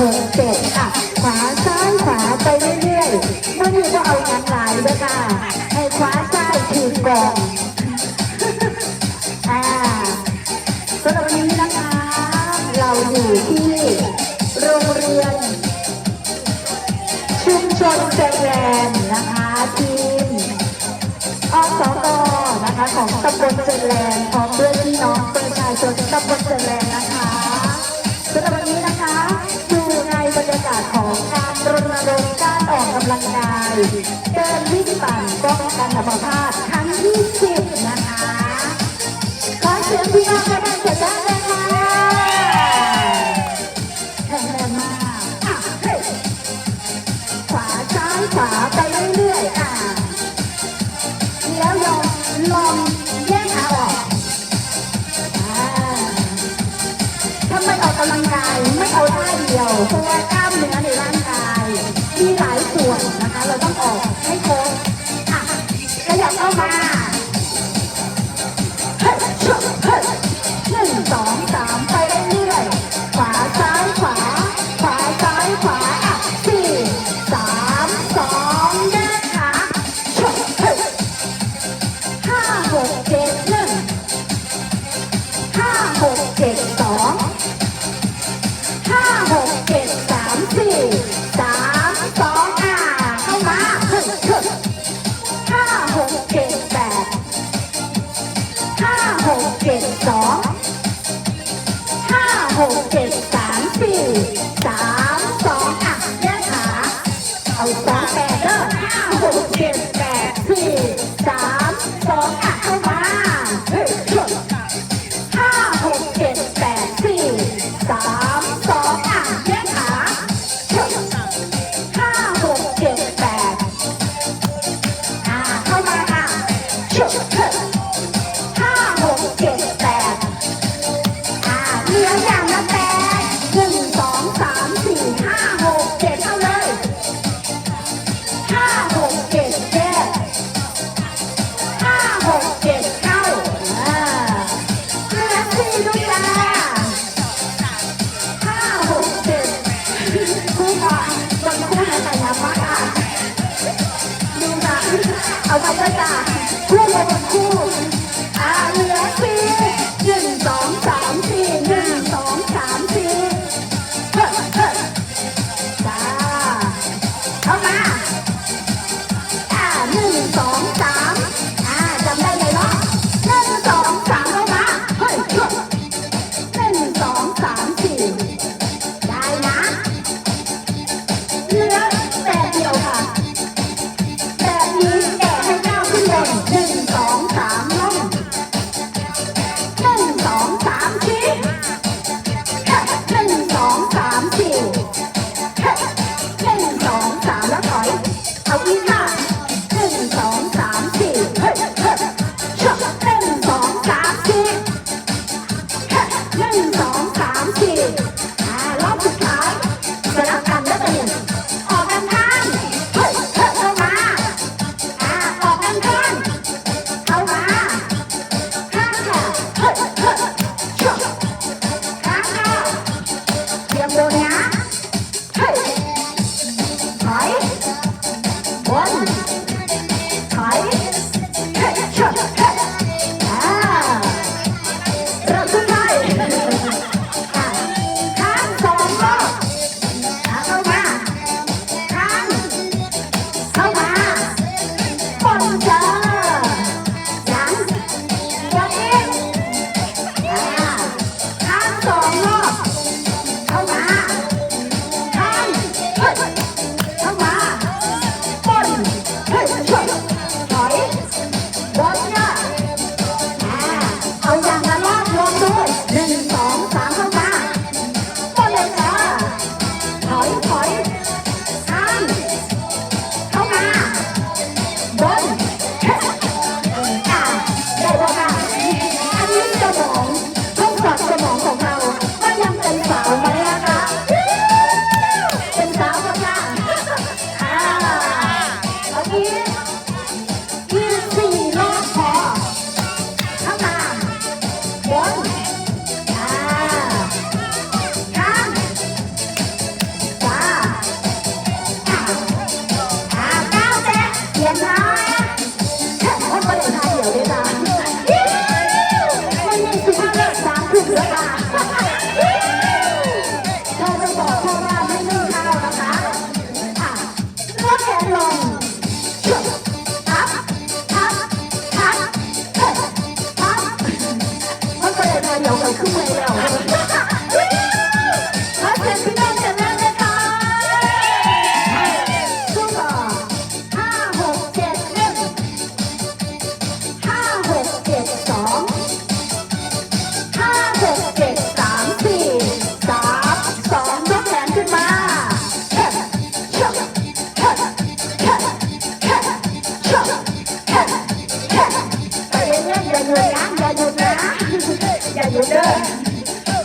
หกเจ็ดอะ ขวาซ้ายขวาไปเรื่อยๆมันอยู่ก็เอางานหลายด้วยค่ะให้ขวาซ้ายถือก่อนอ่าสำหรับวันนี้นะคะ เราอยู่ที่โรงเรียน ชุมชนเจริญนะคะทีมอสกนะคะของตำบลเจริญพร้อมด้วยพี่น้องประชาชนตำบลเจริญ การรณรงค์การออกกำลังกายเดินวิ่งปั่นป้องกันอัมพาตครั้งที่สิบนะคะขอเชิญพี่น้อง ต้องออกให้ครบอ่ หกเจ็ดสองห้าหกเจ็ดสามสี่ Cầu 蛋 Đấu vào.